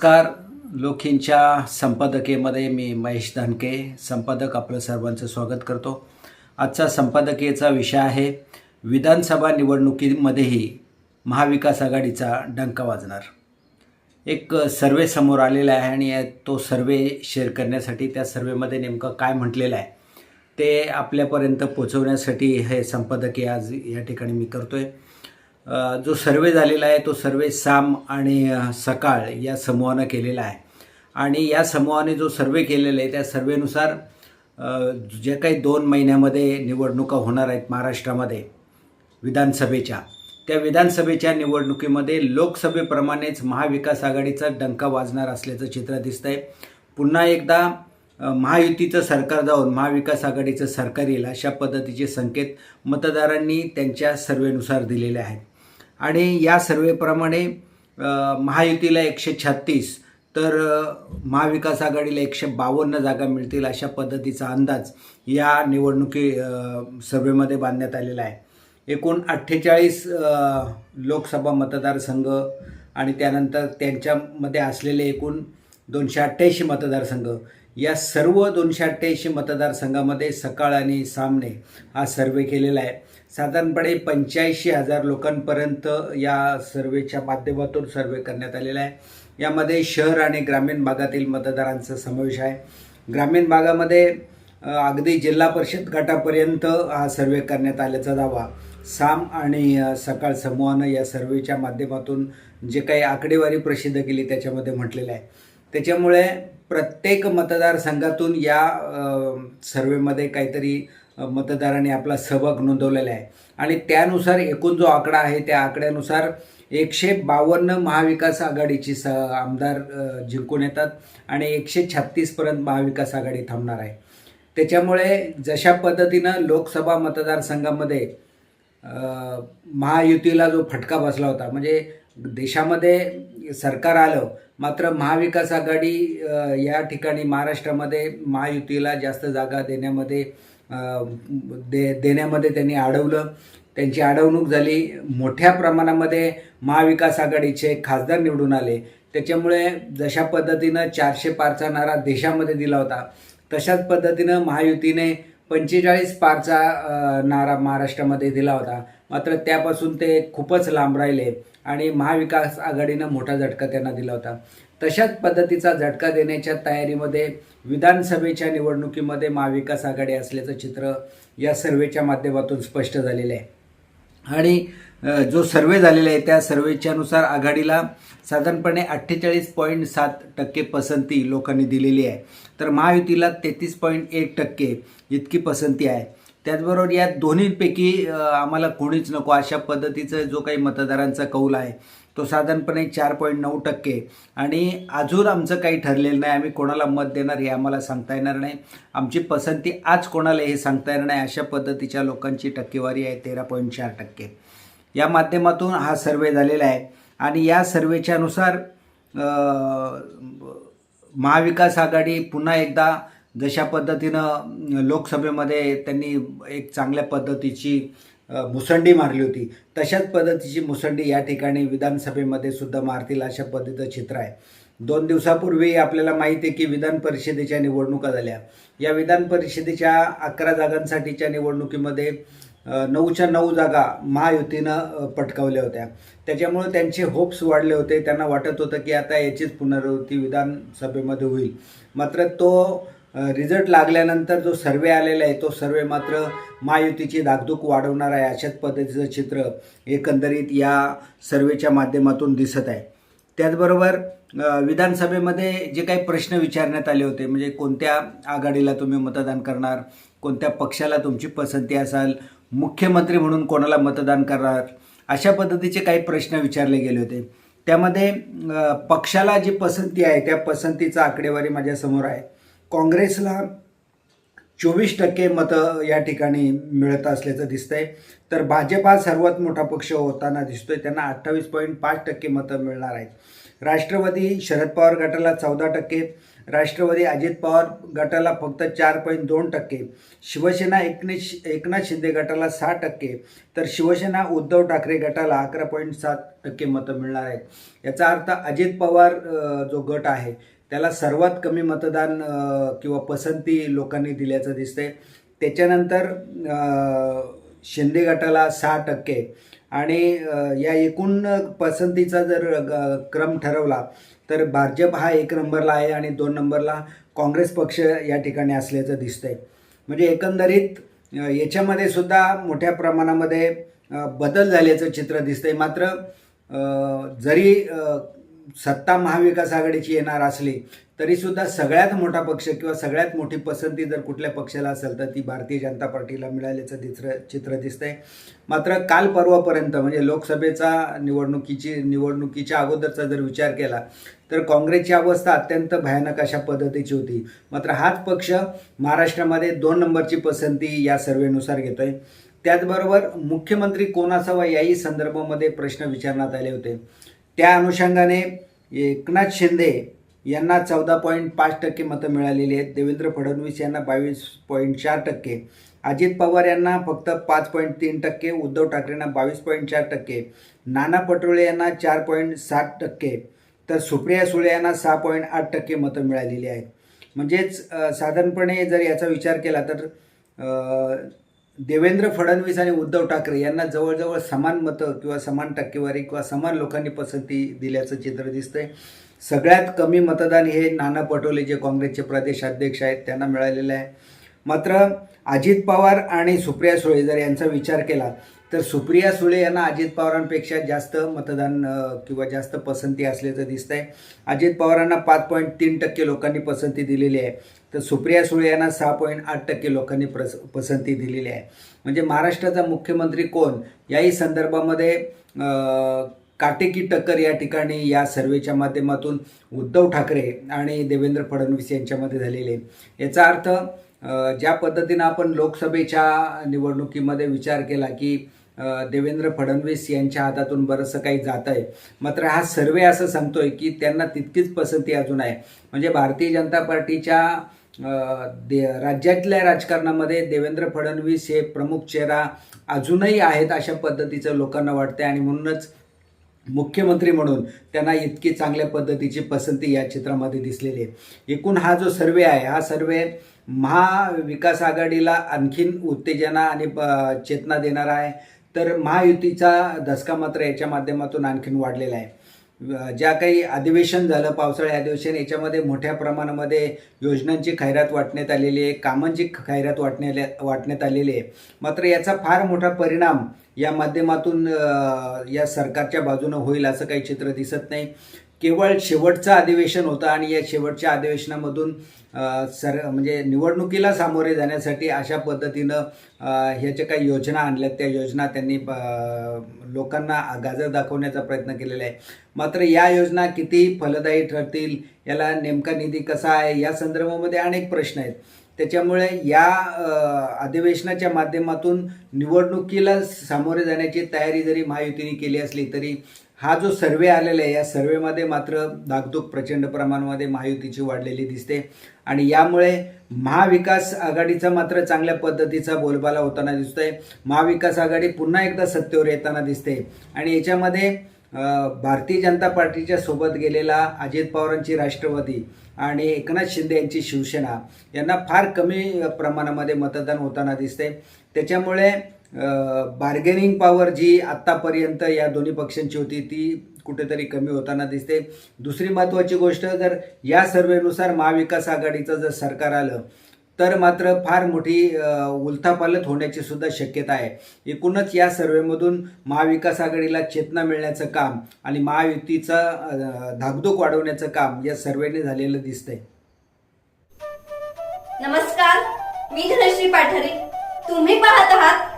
नमस्कार. लोखींच्या संपादकीयमध्ये मी महेश धानके संपादक आपलं सर्वांचं स्वागत करतो. आजचा संपादकीयचा विषय आहे विधानसभा निवडणुकीमध्येही महाविकास आघाडीचा डंका वाजणार. एक सर्वे समोर आलेला आहे आणि तो सर्वे शेअर करण्यासाठी त्या सर्वेमध्ये नेमकं काय म्हटलेलं आहे ते आपल्यापर्यंत पोचवण्यासाठी हे संपादकीय आज या ठिकाणी मी करतो आहे जो सर्वे झालेला आहे तो सर्वे साम आणि सकाळ या समूहानं केलेला आहे. आणि या समूहाने जो सर्वे केलेला आहे त्या सर्वेनुसार जे काही दोन महिन्यामध्ये निवडणुका होणार आहेत महाराष्ट्रामध्ये विधानसभेच्या त्या विधानसभेच्या निवडणुकीमध्ये लोकसभेप्रमाणेच महाविकास आघाडीचा डंका वाजणार असल्याचं चित्र दिसतंय. पुन्हा एकदा महायुतीचं सरकार जाऊन महाविकास आघाडीचं सरकार येईल अशा पद्धतीचे संकेत मतदारांनी त्यांच्या सर्वेनुसार दिलेले आहेत. आणि या सर्वेप्रमाणे महायुतीला एकशे छत्तीस तर महाविकास आघाडीला एकशे बावन्न जागा मिळतील अशा पद्धतीचा अंदाज या निवडणुकी सभेमध्ये बांधण्यात आलेला आहे. एकूण अठ्ठेचाळीस लोकसभा मतदारसंघ आणि त्यानंतर त्यांच्यामध्ये असलेले एकूण दोनशे अठ्ठ्याऐंशी मतदारसंघ या सर्व दोनशे अठ्ठ्याऐंशी मतदारसंघामध्ये सकाळ आणि सामने हा सर्वे केलेला आहे. साधारणपणे पंच्याऐंशी हजार लोकांपर्यंत या सर्वेच्या माध्यमातून सर्वे करण्यात आलेला आहे. यामध्ये शहर आणि ग्रामीण भागातील मतदारांचा समावेश आहे. ग्रामीण भागामध्ये अगदी जिल्हा परिषद गटापर्यंत हा सर्वे करण्यात आल्याचा दावा. साम आणि सकाळ समूहानं या सर्वेच्या माध्यमातून जे काही आकडेवारी प्रसिद्ध केली त्याच्यामध्ये म्हटलेलं आहे. त्याच्यामुळे प्रत्येक मतदारसंघातून या सर्वेमध्ये काहीतरी मतदारांनी आपला सहभाग नोंदवलेला आहे. आणि त्यानुसार एकूण जो आकडा आहे त्या आकड्यानुसार एकशे बावन्न महाविकास आघाडीची स आमदार जिंकून येतात आणि एकशे छत्तीसपर्यंत महाविकास आघाडी थांबणार आहे. त्याच्यामुळे जशा पद्धतीनं लोकसभा मतदारसंघामध्ये महायुतीला जो फटका बसला होता म्हणजे देशामध्ये सरकार आलं मात्र महाविकास आघाडी या ठिकाणी महाराष्ट्रामध्ये महायुतीला जास्त जागा देण्यामध्ये दे देण्यामध्ये त्यांनी अडवलं त्यांची अडवणूक झाली. मोठ्या प्रमाणामध्ये महाविकास आघाडीचे खासदार निवडून आले. त्याच्यामुळे जशा पद्धतीनं चारशे पारचा नारा देशामध्ये दिला होता तशाच पद्धतीनं महायुतीने पंचेचाळीस पारचा नारा महाराष्ट्रामध्ये दिला होता. मात्र त्यापासून ते खूपच लांब राहिले आणि महाविकास आघाडीनं मोठा झटका त्यांना दिला होता. तशाच पद्धतीचा झटका देण्याच्या तयारीमध्ये विधानसभेच्या निवडणुकीमध्ये महाविकास आघाडी असल्याचं चित्र या सर्वेच्या माध्यमातून स्पष्ट झालेलं आहे. आणि जो सर्वे झालेला आहे त्या सर्वेच्यानुसार आघाडीला साधारणपणे अठ्ठेचाळीस पॉईंट सात टक्के पसंती लोकांनी दिलेली आहे. तर महायुतीला तेहतीस पॉईंट एक टक्के इतकी पसंती आहे. त्याचबरोबर या दोन्हीपैकी आम्हाला कोणीच नको. अशा पद्धतीचं जो काही मतदारांचा कौल आहे तो साधारणपणे चार पॉईंट नऊ टक्के. आणि अजून आमचं काही ठरलेलं नाही. आम्ही कोणाला मत देणार हे आम्हाला सांगता येणार नाही. आमची पसंती आज कोणाला हे सांगता येणार नाही. अशा पद्धतीच्या लोकांची टक्केवारी आहे तेरा पॉईंट चार टक्के. या माध्यमातून हा सर्वे झालेला आहे. आणि या सर्वेच्यानुसार महाविकास आघाडी पुन्हा एकदा जशा पद्धतीनं लोकसभेमध्ये त्यांनी एक चांगल्या पद्धतीची मुसंडी मारली होती तशाच पद्धतीची मुसंडी या ठिकाणी विधानसभेमध्ये सुद्धा मारतील अशा पद्धतीचं चित्र आहे. दोन दिवसापूर्वी आपल्याला माहिती आहे की विधान परिषदेच्या निवडणुका झाल्या. या विधान परिषदेच्या अकरा जागांसाठीच्या निवडणुकीमध्ये नऊच्या नऊ जागा महायुतीनं पटकावल्या होत्या. त्याच्यामुळे त्यांचे होप्स वाढले होते. त्यांना वाटत होतं की आता याचीच पुनरावृत्ती विधानसभेमध्ये होईल. मात्र तो रिझल्ट लागल्यानंतर जो सर्वे आलेला आहे तो सर्वे मात्र महायुतीची दागदूक वाढवणार आहे अशाच पद्धतीचं चित्र एकंदरीत या सर्वेच्या माध्यमातून दिसत आहे. त्याचबरोबर विधानसभेमध्ये जे काही प्रश्न विचारण्यात आले होते म्हणजे कोणत्या आघाडीला तुम्ही मतदान करणार कोणत्या पक्षाला तुमची पसंती असाल मुख्यमंत्री म्हणून कोणाला मतदान करणार अशा पद्धतीचे काही प्रश्न विचारले गेले होते. त्यामध्ये पक्षाला जी पसंती आहे त्या पसंतीचा आकडेवारी माझ्यासमोर आहे. काँग्रेसला चोवीस टक्के मतं या ठिकाणी मिळत असल्याचं दिसतंय. तर भाजप सर्वात मोठा पक्ष होताना दिसतोय. त्यांना अठ्ठावीस पॉईंट पाच टक्के मतं मिळणार आहेत. राष्ट्रवादी शरद पवार गटाला चौदा टक्के राष्ट्रवादी अजित पवार गटाला फक्त चार पॉईंट दोन टक्के शिवसेना एकनाथ एकनाथ शिंदे गटाला सहा टक्के तर शिवसेना उद्धव ठाकरे गटाला अकरा पॉईंट सात टक्के मतं मिळणार आहेत. याचा अर्थ अजित पवार जो गट आहे त्याला सर्वात कमी मतदान किंवा पसंती लोकांनी दिल्याचं दिसतंय. त्याच्यानंतर शिंदे गटाला सहा टक्के आणि या एकूण पसंतीचा जर ग- क्रम ठरवला तर भाजप हा एक नंबरला आहे आणि दोन नंबरला काँग्रेस पक्ष या ठिकाणी असल्याचं दिसतंय. म्हणजे एकंदरीत याच्यामध्ये सुद्धा मोठ्या प्रमाणामध्ये बदल झाल्याचं चित्र दिसतंय. मात्र जरी सत्ता महाविकास आघाडीची येणार असली तरी सुद्धा सगळ्यात मोठा पक्ष किंवा सगळ्यात मोठी पसंती जर कुठल्या पक्षाला असेल तर ती भारतीय जनता पार्टीला मिळाल्याचं चित्र चित्र दिसतंय. मात्र काल परवापर्यंत म्हणजे लोकसभेचा निवडणुकीची निवडणुकीच्या अगोदरचा जर विचार केला तर काँग्रेसची अवस्था अत्यंत भयानक अशा पद्धतीची होती. मात्र हाच पक्ष महाराष्ट्रामध्ये दोन नंबरची पसंती या सर्वेनुसार घेतोय. त्याचबरोबर मुख्यमंत्री कोण असावा याही संदर्भामध्ये प्रश्न विचारण्यात आले होते. त्या अनुषंगाने एकनाथ शिंदे यांना चौदा पॉईंट पाच टक्के मतं मिळालेली आहेत. देवेंद्र फडणवीस यांना बावीस पॉईंट चार टक्के. अजित पवार यांना फक्त पाच पॉईंट तीन टक्के. उद्धव ठाकरेंना बावीस पॉईंट चार टक्के. नाना पटोले यांना चार पॉईंट सात टक्के. तर सुप्रिया सुळे यांना सहा पॉईंट आठ टक्के मतं मिळालेली आहेत. म्हणजेच साधारणपणे जर याचा विचार केला तर देवेंद्र फडणवीस आणि उद्धव ठाकरे यांना जवळजवळ समान मतं किंवा समान टक्केवारी किंवा समान लोकांनी पसंती दिल्याचं चित्र दिसतंय. सगळ्यात कमी मतदान हे नाना पटोले जे काँग्रेसचे प्रदेशाध्यक्ष आहेत त्यांना मिळालेलं आहे. मात्र अजित पवार आणि सुप्रिया सुळे जर यांचा विचार केला तर सुप्रिया सुळे यांना अजित पवारांपेक्षा जास्त मतदान किंवा जास्त पसंती असल्याचं दिसतंय. अजित पवारांना पाच पॉईंट तीन टक्के लोकांनी पसंती दिलेली आहे. तर सुप्रिया सुळे यांना सहा पॉईंट आठ टक्के लोकांनी प्रस पसंती दिलेली आहे. म्हणजे महाराष्ट्राचा मुख्यमंत्री कोण? याही संदर्भामध्ये काटेकी टक्कर या ठिकाणी या सर्वेच्या माध्यमातून उद्धव ठाकरे आणि देवेंद्र फडणवीस यांच्यामध्ये झालेले याचा अर्थ ज्या पद्धतीनं आपण लोकसभेच्या निवडणुकीमध्ये विचार केला की देवेंद्र फडणवीस यांच्या हातातून बरंचसं काही जात आहे मात्र हा सर्वे असं सांगतोय की त्यांना तितकीच पसंती अजून आहे. म्हणजे भारतीय जनता पार्टीच्या दे राज्यातल्या राजकारणामध्ये देवेंद्र फडणवीस हे प्रमुख चेहरा अजूनही आहेत अशा पद्धतीचं लोकांना वाटतंय आणि म्हणूनच मुख्यमंत्री म्हणून त्यांना इतकी चांगल्या पद्धतीची पसंती या चित्रामध्ये दिसलेली आहे. एकूण हा जो सर्वे आहे हा सर्वे महाविकास आघाडीला आणखीन उत्तेजना आणि प- चेतना देणारा आहे. तर महायुतीचा धसका मात्र याच्या माध्यमातून आणखीन वाढलेला आहे. ज्या काही अधिवेशन झालं पावसाळी अधिवेशन याच्यामध्ये मोठ्या प्रमाणामध्ये योजनांची खैरात वाटण्यात आलेली आहे कामांची खैरात वाटण्याला वाटण्यात आलेली आहे. मात्र याचा फार मोठा परिणाम या माध्यमातून या सरकारच्या बाजूनं होईल असं काही चित्र दिसत नाही. केवळ शेवटचं अधिवेशन होतं आणि या शेवटच्या अधिवेशनामधून सर म्हणजे निवडणुकीला सामोरे जाण्यासाठी अशा पद्धतीनं ह्याच्या काही योजना आणल्यात. त्या योजना त्यांनी लोकांना गाजर दाखवण्याचा प्रयत्न केलेला आहे. मात्र या योजना किती फलदायी ठरतील याला नेमका निधी कसा आहे या संदर्भामध्ये अनेक प्रश्न आहेत. त्याच्यामुळे या अधिवेशनाच्या माध्यमातून निवडणुकीला सामोरे जाण्याची तयारी जरी महायुतीने केली असली तरी हा जो सर्वे आलेला आहे या सर्वेमध्ये मात्र धाकधूक प्रचंड प्रमाणामध्ये महायुतीची वाढलेली दिसते. आणि यामुळे महाविकास आघाडीचा मात्र चांगल्या पद्धतीचा बोलबाला होताना दिसतोय. महाविकास आघाडी पुन्हा एकदा सत्तेवर येताना दिसते. आणि याच्यामध्ये भारतीय जनता पार्टीच्या सोबत गेलेला अजित पवारांची राष्ट्रवादी आणि एकनाथ शिंदे यांची शिवसेना यांना फार कमी प्रमाणामध्ये मतदान होताना दिसते. त्याच्यामुळे बार्गेनिंग पॉवर जी आत्तापर्यंत या दोन्ही पक्षांची होती ती कुठेतरी कमी होताना दिसते. दुसरी महत्त्वाची गोष्ट जर या सर्वेनुसार महाविकास आघाडीचं जर सरकार आलं तर मात्र फार मोठी उलथापालत होण्याची सुद्धा शक्यता आहे. एकूणच या सर्वेमधून महाविकास आघाडीला चेतना मिळण्याचं काम आणि महायुतीचा धाकधूक वाढवण्याचं काम या सर्वेने झालेलं दिसतंय. नमस्कार मी धनश्री पाठारे. तुम्ही पाहत आहात